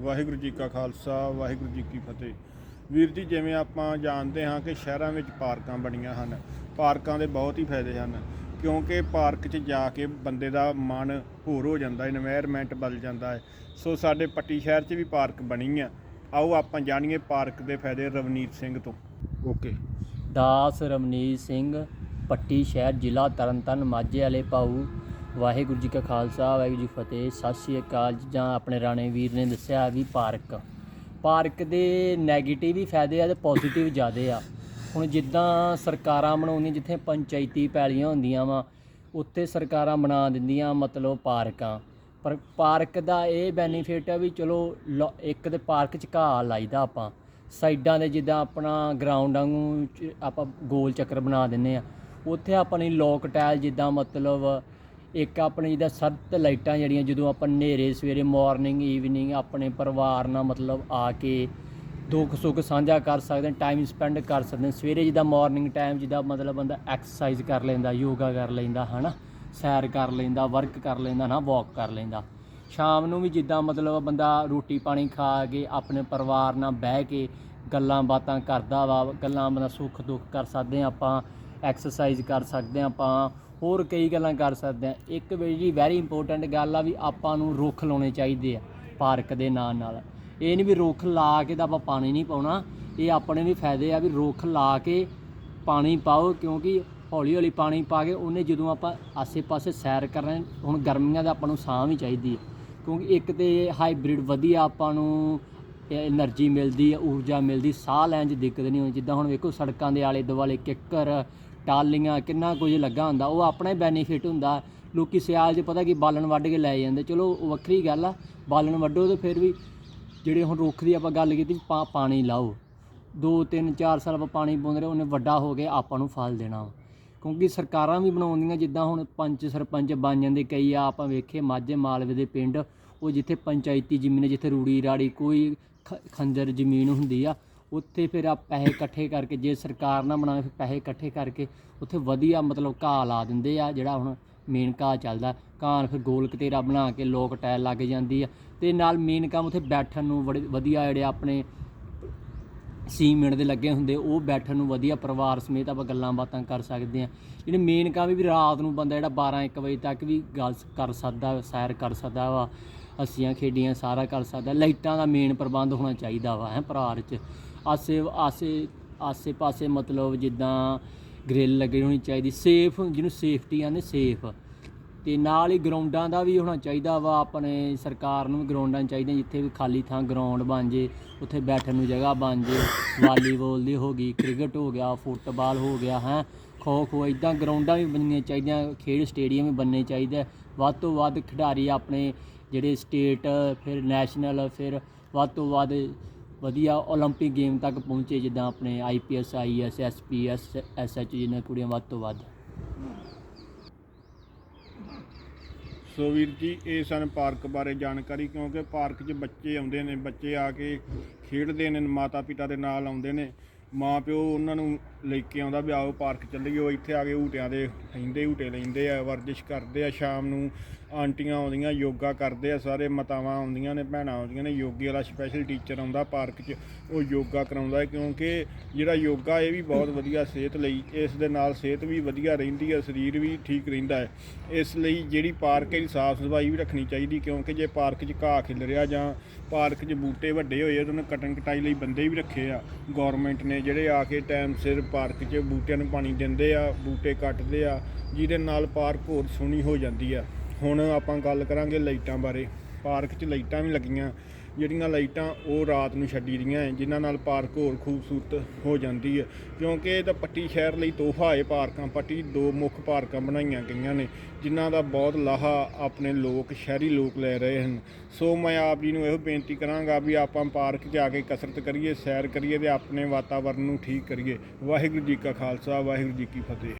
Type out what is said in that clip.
ਵਾਹਿਗੁਰੂ ਜੀ ਕਾ ਖਾਲਸਾ, ਵਾਹਿਗੁਰੂ ਜੀ ਕੀ ਫਤਿਹ। ਵੀਰ ਜੀ, ਜਿਵੇਂ ਆਪਾਂ ਜਾਣਦੇ ਹਾਂ ਕਿ ਸ਼ਹਿਰਾਂ ਵਿੱਚ ਪਾਰਕਾਂ ਬਣੀਆਂ ਹਨ, ਪਾਰਕਾਂ ਦੇ ਬਹੁਤ ਹੀ ਫਾਇਦੇ ਹਨ, ਕਿਉਂਕਿ ਪਾਰਕ 'ਚ ਜਾ ਕੇ ਬੰਦੇ ਦਾ ਮਨ ਹੋਰ ਹੋ ਜਾਂਦਾ ਹੈ ਬਦਲ ਜਾਂਦਾ ਹੈ। ਸੋ ਸਾਡੇ ਪੱਟੀ ਸ਼ਹਿਰ 'ਚ ਵੀ ਪਾਰਕ ਬਣੀ ਆ। ਆਓ ਆਪਾਂ ਜਾਣੀਏ ਪਾਰਕ ਦੇ ਫਾਇਦੇ ਰਵਨੀਤ ਸਿੰਘ ਤੋਂ। ਓਕੇ। ਦਾਸ ਰਵਨੀਤ ਸਿੰਘ, ਪੱਟੀ ਸ਼ਹਿਰ ਜ਼ਿਲ੍ਹਾ ਤਰਨਤਾਰਨ, ਮਾਝੇ ਵਾਲੇ ਪਾਉ ਵਾਹਿਗੁਰੂ ਜੀ ਕਾ ਖਾਲਸਾ, ਵਾਹਿਗੁਰੂ ਜੀ ਫਤਿਹ, ਸਤਿ ਸ਼੍ਰੀ ਅਕਾਲ। ਜਾਂ ਆਪਣੇ ਰਾਣੇ ਵੀਰ ਨੇ ਦੱਸਿਆ ਵੀ ਪਾਰਕ ਪਾਰਕ ਦੇ 네ਗੇਟਿਵ ਵੀ ਫਾਇਦੇ ਆ ਤੇ ਪੋਜ਼ਿਟਿਵ ਜ਼ਿਆਦੇ ਆ। ਹੁਣ ਜਿੱਦਾਂ ਸਰਕਾਰਾਂ ਬਣਾਉਂਦੀਆਂ, ਜਿੱਥੇ ਪੰਚਾਇਤੀ ਪੈਲੀਆਂ ਹੁੰਦੀਆਂ ਵਾ, ਉੱਥੇ ਸਰਕਾਰਾਂ ਬਣਾ ਦਿੰਦੀਆਂ ਮਤਲਬ ਪਾਰਕਾਂ। ਪਰ ਪਾਰਕ ਦਾ ਇਹ ਬੈਨੀਫਿਟ ਆ ਵੀ ਚਲੋ, ਲੋ- ਇੱਕ ਤੇ ਪਾਰਕ 'ਚ ਘਾਹ ਲਾਈਦਾ ਆਪਾਂ। ਸਾਈਡਾਂ ਦੇ ਜਿੱਦਾਂ ਆਪਣਾ ਗਰਾਊਂਡਾਂ ਨੂੰ ਆਪਾਂ ਗੋਲ ਚੱਕਰ ਬਣਾ ਦਿੰਨੇ ਆ। ਉੱਥੇ ਆਪਾਂ ਨੇ ਲੋਕ ਟਾਇਲ ਜਿੱਦਾਂ ਮਤਲਬ ਇੱਕ ਆਪਣੇ ਜਿੱਦਾਂ ਸੱਤ ਲਾਈਟਾਂ ਜਿਹੜੀਆਂ, ਜਦੋਂ ਆਪਾਂ ਨੇਰੇ ਸਵੇਰੇ ਮਾਰਨਿੰਗ ਈਵਨਿੰਗ ਆਪਣੇ ਪਰਿਵਾਰ ਨਾਲ ਮਤਲਬ ਆ ਕੇ ਦੁੱਖ ਸੁੱਖ ਸਾਂਝਾ ਕਰ ਸਕਦੇ ਟਾਈਮ ਸਪੈਂਡ ਕਰ ਸਕਦੇ ਸਵੇਰੇ ਜਿੱਦਾਂ ਮਾਰਨਿੰਗ ਟਾਈਮ ਜਿੱਦਾਂ ਮਤਲਬ ਬੰਦਾ ਐਕਸਰਸਾਈਜ਼ ਕਰ ਲੈਂਦਾ ਯੋਗਾ ਕਰ ਲੈਂਦਾ, ਹਨਾ? ਸੈਰ ਕਰ ਲੈਂਦਾ ਵਰਕ ਕਰ ਲੈਂਦਾ ਨਾ ਵਾਕ ਕਰ ਲੈਂਦਾ। ਸ਼ਾਮ ਨੂੰ ਵੀ ਜਿੱਦਾਂ ਮਤਲਬ ਬੰਦਾ ਰੋਟੀ ਪਾਣੀ ਖਾ ਕੇ ਆਪਣੇ ਪਰਿਵਾਰ ਨਾਲ ਬਹਿ ਕੇ ਗੱਲਾਂ ਬਾਤਾਂ ਕਰਦਾ ਵਾ, ਗੱਲਾਂ ਬੰਦਾ ਸੁੱਖ ਦੁੱਖ ਕਰ ਸਕਦੇ ਹਾਂ ਆਪਾਂ ਐਕਸਰਸਾਈਜ਼ ਕਰ ਸਕਦੇ ਹਾਂ ਆਪਾਂ। ਹੋਰ ਕਈ ਗੱਲਾਂ ਕਰ ਸਕਦੇ ਆ। ਇੱਕ ਵੀ ਜੀ ਵੈਰੀ ਇੰਪੋਰਟੈਂਟ ਗੱਲ ਆ ਵੀ ਆਪਾਂ ਨੂੰ ਰੁੱਖ ਲਾਉਣੇ ਚਾਹੀਦੇ ਆ, ਪਾਰਕ ਦੇ ਨਾਲ ਨਾਲ। ਇਹ ਨਹੀਂ ਵੀ ਰੁੱਖ ਲਾ ਕੇ ਤਾਂ ਆਪਾਂ ਪਾਣੀ ਨਹੀਂ ਪਾਉਣਾ। ਇਹ ਆਪਣੇ ਵੀ ਫਾਇਦੇ ਆ ਵੀ ਰੁੱਖ ਲਾ ਕੇ ਪਾਣੀ ਪਾਓ, ਕਿਉਂਕਿ ਹੌਲੀ ਹੌਲੀ ਪਾਣੀ ਪਾ ਕੇ ਉਹਨੇ ਜਦੋਂ ਆਪਾਂ ਆਸੇ-ਪਾਸੇ ਸੈਰ ਕਰ ਰਹੇ ਹੁਣ ਗਰਮੀਆਂ ਦਾ ਆਪਾਂ ਨੂੰ ਸਾਹ ਵੀ ਚਾਹੀਦੀ ਹੈ ਕਿਉਂਕਿ ਇੱਕ ਤੇ ਹਾਈਬ੍ਰਿਡ ਵਧੀਆ ਆਪਾਂ ਨੂੰ એનર્ਜੀ ਮਿਲਦੀ ਹੈ ਊਰਜਾ ਮਿਲਦੀ, ਸਾਹ ਲੈਣ 'ਚ ਦਿੱਕਤ ਨਹੀਂ ਹੁੰਦੀ ਜਿੱਦਾਂ ਹੁਣ ਵੇਖੋ ਸੜਕਾਂ ਦੇ ਆਲੇ ਦੁਆਲੇ ਕਿੱਕਰ ਟਾਲੀਆਂ ਕਿੰਨਾ ਕੁਝ ਲੱਗਾ ਹੁੰਦਾ, ਉਹ ਆਪਣਾ ਹੀ ਬੈਨੀਫਿਟ ਹੁੰਦਾ। ਲੋਕੀ ਸਿਆਲ 'ਚ ਪਤਾ ਕੀ ਬਾਲਣ ਵੱਢ ਕੇ ਲੈ ਜਾਂਦੇ। ਚਲੋ, ਉਹ ਵੱਖਰੀ ਗੱਲ ਆ, ਬਾਲਣ ਵੱਢੋ ਤੇ ਫਿਰ ਵੀ ਜਿਹੜੇ ਹੁਣ ਰੁੱਖ ਦੀ ਆਪਾਂ ਗੱਲ ਕੀਤੀ, ਪਾ- ਪਾਣੀ ਲਾਓ। ਦੋ, ਤਿੰਨ, ਚਾਰ ਸਾਲ ਆਪਾਂ ਪਾਣੀ ਪਾਉਂਦੇ ਰਹੇ, ਉਹਨੇ ਵੱਡਾ ਹੋ ਕੇ ਆਪਾਂ ਨੂੰ ਫਲ ਦੇਣਾ। ਵਾ। ਕਿਉਂਕਿ ਸਰਕਾਰਾਂ ਵੀ ਬਣਾਉਂਦੀਆਂ, ਜਿੱਦਾਂ ਹੁਣ ਪੰਚ ਸਰਪੰਚ ਬਣ ਜਾਂਦੇ, ਕਈ ਆ ਆਪਾਂ ਵੇਖੇ, ਮਾਝੇ ਮਾਲਵੇ ਦੇ ਪਿੰਡ, ਉਹ ਜਿੱਥੇ ਪੰਚਾਇਤੀ ਜ਼ਮੀਨ ਜਿੱਥੇ ਰੂੜੀ ਰਾੜੀ ਕੋਈ ਖ- ਖੰਜਰ ਜ਼ਮੀਨ ਹੁੰਦੀ ਆ ਉੱਥੇ ਫਿਰ ਆ ਪੈਸੇ ਇਕੱਠੇ ਕਰਕੇ, ਜੇ ਸਰਕਾਰ ਨਾ ਬਣਾਵੇ, ਫਿਰ ਪੈਸੇ ਇਕੱਠੇ ਕਰਕੇ ਉੱਥੇ ਵਧੀਆ ਮਤਲਬ ਘਾਹ ਲਾ ਦਿੰਦੇ ਆ, ਜਿਹੜਾ ਹੁਣ ਮੇਨ ਘਾਹ ਚੱਲਦਾ। ਘਾਹ ਫਿਰ ਗੋਲ ਕਤੇਰਾ ਬਣਾ ਕੇ ਲੋਕ ਟਾਇਲ ਲੱਗ ਜਾਂਦੀ ਆ। ਤੇ ਨਾਲ ਮੇਨ ਕੰਮ ਉੱਥੇ ਬੈਠਣ ਨੂੰ ਬੜੇ ਵਧੀਆ ਜਿਹੜੇ ਆਪਣੇ ਸੀਮੈਂਟ ਦੇ ਲੱਗੇ ਹੁੰਦੇ, ਉਹ ਬੈਠਣ ਨੂੰ ਵਧੀਆ ਪਰਿਵਾਰ ਸਮੇਤ ਆਪਾਂ ਗੱਲਾਂ ਬਾਤਾਂ ਕਰ ਸਕਦੇ ਆ। ਜਿਹੜੇ ਮੇਨ ਕੰਮ ਵੀ ਰਾਤ ਨੂੰ ਬੰਦਾ ਜਿਹੜਾ 12 1 ਵਜੇ ਤੱਕ ਵੀ ਗੱਲ ਕਰ ਸਕਦਾ, ਸੈਰ ਕਰ ਸਕਦਾ ਵਾ। ਹੱਸੀਆਂ ਖੇਡੀਆਂ ਸਾਰਾ ਕਰ ਸਕਦਾ। ਲਾਈਟਾਂ ਦਾ ਮੇਨ ਪ੍ਰਬੰਧ ਹੋਣਾ ਚਾਹੀਦਾ ਵਾ, ਹੈ ਪਰਿਵਾਰ 'ਚ ਆਸੇ ਆਸੇ ਆਸੇ ਪਾਸੇ ਮਤਲਬ ਜਿੱਦਾਂ ਗ੍ਰਿਲ ਲੱਗੀ ਹੋਣੀ ਚਾਹੀਦੀ ਸੇਫ ਜਿਹਨੂੰ ਸੇਫਟੀ ਆਂਦੇ ਸੇਫ ਤੇ ਨਾਲ ਹੀ ਗਰਾਊਂਡਾਂ ਦਾ ਵੀ ਹੋਣਾ ਚਾਹੀਦਾ ਵਾ, ਆਪਣੇ ਸਰਕਾਰ ਨੂੰ ਵੀ ਗਰਾਊਂਡਾਂ ਚਾਹੀਦੀਆਂ, ਜਿੱਥੇ ਵੀ ਖਾਲੀ ਥਾਂ ਗਰਾਊਂਡ ਬਣ ਜੇ, ਉੱਥੇ ਬੈਠਣ ਨੂੰ ਜਗ੍ਹਾ ਬਣ ਜੇ। ਵਾਲੀਬਾਲ ਦੀ ਹੋ ਗਈ, ਕ੍ਰਿਕਟ ਹੋ ਗਿਆ, ਫੁੱਟਬਾਲ ਹੋ ਗਿਆ, ਹੈ। ਖੋ ਖੋ ਇਦਾਂ ਗਰਾਊਂਡਾਂ ਵੀ ਬਣਨੀਆਂ ਚਾਹੀਦੀਆਂ, ਖੇਡ ਸਟੇਡੀਅਮ ਵੀ ਬਣਨੇ ਚਾਹੀਦੇ। ਵੱਧ ਤੋਂ ਵੱਧ ਖਿਡਾਰੀ ਆਪਣੇ ਜਿਹੜੇ ਸਟੇਟ ਫਿਰ ਨੈਸ਼ਨਲ ਫਿਰ ਵੱਧ ਤੋਂ ਵੱਧ ਵਧੀਆ 올림픽 ਗੇਮ ਤੱਕ ਪਹੁੰਚੇ ਜਿੱਦਾਂ ਆਪਣੇ ਆਈਪੀਐਸ ਆਈਐਸ ਐਸਪੀਐਸ ਐਸਐਚ ਜਿਹਨਾਂ ਕੁੜੀਆਂ ਵੱਧ ਤੋਂ ਵੱਧ ਸੋ ਵੀਰ ਜੀ ਇਹ ਸਨ ਪਾਰਕ ਬਾਰੇ ਜਾਣਕਾਰੀ ਕਿਉਂਕਿ ਪਾਰਕ 'ਚ ਬੱਚੇ ਆਉਂਦੇ ਨੇ ਬੱਚੇ ਆ ਕੇ ਖੇਡਦੇ ਨੇ ਮਾਤਾ ਪਿਤਾ ਦੇ ਨਾਲ ਆਉਂਦੇ ਨੇ ਮਾਂ ਪਿਓ ਉਹਨਾਂ ਨੂੰ ਲੈ ਕੇ ਆਉਂਦਾ ਵੀ ਆਓ ਪਾਰਕ ਚੱਲੀਏ, ਉਹ ਇੱਥੇ ਆ ਕੇ ਊਟਿਆਂ ਦੇ ਲੈਂਦੇ, ਊਟੇ ਲੈਂਦੇ ਆ, ਵਰਜਿਸ਼ ਕਰਦੇ ਆ, ਸ਼ਾਮ ਨੂੰ ਆਂਟੀਆਂ ਆਉਂਦੀਆਂ, ਯੋਗਾ ਕਰਦੇ ਆ, ਸਾਰੇ ਮਾਤਾਵਾਂ ਆਉਂਦੀਆਂ ਨੇ, ਭੈਣਾਂ ਆਉਂਦੀਆਂ ਨੇ, ਯੋਗੇ ਵਾਲਾ ਸਪੈਸ਼ਲ ਟੀਚਰ ਆਉਂਦਾ ਪਾਰਕ 'ਚ, ਉਹ ਯੋਗਾ ਕਰਾਉਂਦਾ ਕਿਉਂਕਿ ਜਿਹੜਾ ਯੋਗਾ ਇਹ ਵੀ ਬਹੁਤ ਵਧੀਆ ਸਿਹਤ ਲਈ, ਇਸ ਦੇ ਨਾਲ ਸਿਹਤ ਵੀ ਵਧੀਆ ਰਹਿੰਦੀ ਹੈ, ਸਰੀਰ ਵੀ ਠੀਕ ਰਹਿੰਦਾ ਹੈ। ਇਸ ਲਈ ਜਿਹੜੀ ਪਾਰਕ ਹੈ ਸਾਫ਼ ਸਫ਼ਾਈ ਵੀ ਰੱਖਣੀ ਚਾਹੀਦੀ ਕਿਉਂਕਿ ਜੇ ਪਾਰਕ 'ਚ ਘਾਹ ਖਿਲ ਰਿਹਾ ਜਾਂ ਪਾਰਕ 'ਚ ਬੂਟੇ ਵੱਡੇ ਹੋਏ ਆ, ਤਾਂ ਉਹਨਾਂ ਕਟਨ ਕਟਾਈ ਲਈ ਬੰਦੇ ਵੀ ਰੱਖੇ ਆ ਗਵਰਨਮੈਂਟ ਨੇ ਜਿਹੜੇ ਆ ਕੇ ਟਾਈਮ ਸਿਰ ਪਾਰਕ 'ਚ ਬੂਟਿਆਂ ਨੂੰ ਪਾਣੀ ਦਿੰਦੇ ਆ, ਬੂਟੇ ਕੱਟਦੇ ਆ, ਜਿਹਦੇ ਨਾਲ ਪਾਰਕ ਹੋਰ ਸੋਹਣੀ ਹੋ ਜਾਂਦੀ ਆ। ਹੁਣ ਆਪਾਂ ਗੱਲ ਕਰਾਂਗੇ ਲਾਈਟਾਂ ਬਾਰੇ। ਪਾਰਕ 'ਚ ਲਾਈਟਾਂ ਵੀ ਲੱਗੀਆਂ। ਜਿਹੜੀਆਂ ਲਾਈਟਾਂ ਉਹ ਰਾਤ ਨੂੰ ਛੱਡੀ ਦੀਆਂ ਹੈ ਜਿਨ੍ਹਾਂ ਨਾਲ ਪਾਰਕ ਹੋਰ ਖੂਬਸੂਰਤ ਹੋ ਜਾਂਦੀ ਹੈ ਕਿਉਂਕਿ ਇਹ ਤਾਂ ਪੱਟੀ ਸ਼ਹਿਰ ਲਈ ਤੋਹਫਾ ਹੈ ਪਾਰਕਾਂ, ਪੱਟੀ ਦੋ ਮੁੱਖ ਪਾਰਕਾਂ ਬਣਾਈਆਂ ਗਈਆਂ ਨੇ, ਜਿਨ੍ਹਾਂ ਦਾ ਬਹੁਤ ਲਾਹਾ ਆਪਣੇ ਲੋਕ, ਸ਼ਹਿਰੀ ਲੋਕ ਲੈ ਰਹੇ ਹਨ। ਸੋ ਮੈਂ ਆਪ ਜੀ ਨੂੰ ਇਹੋ ਬੇਨਤੀ ਕਰਾਂਗਾ ਵੀ ਆਪਾਂ ਪਾਰਕ 'ਚ ਆ ਕੇ ਕਸਰਤ ਕਰੀਏ, ਸੈਰ ਕਰੀਏ ਤੇ ਆਪਣੇ ਵਾਤਾਵਰਨ ਨੂੰ ਠੀਕ ਕਰੀਏ। ਵਾਹਿਗੁਰੂ ਜੀ ਕਾ ਖਾਲਸਾ, ਵਾਹਿਗੁਰੂ ਜੀ ਕੀ ਫਤਿਹ।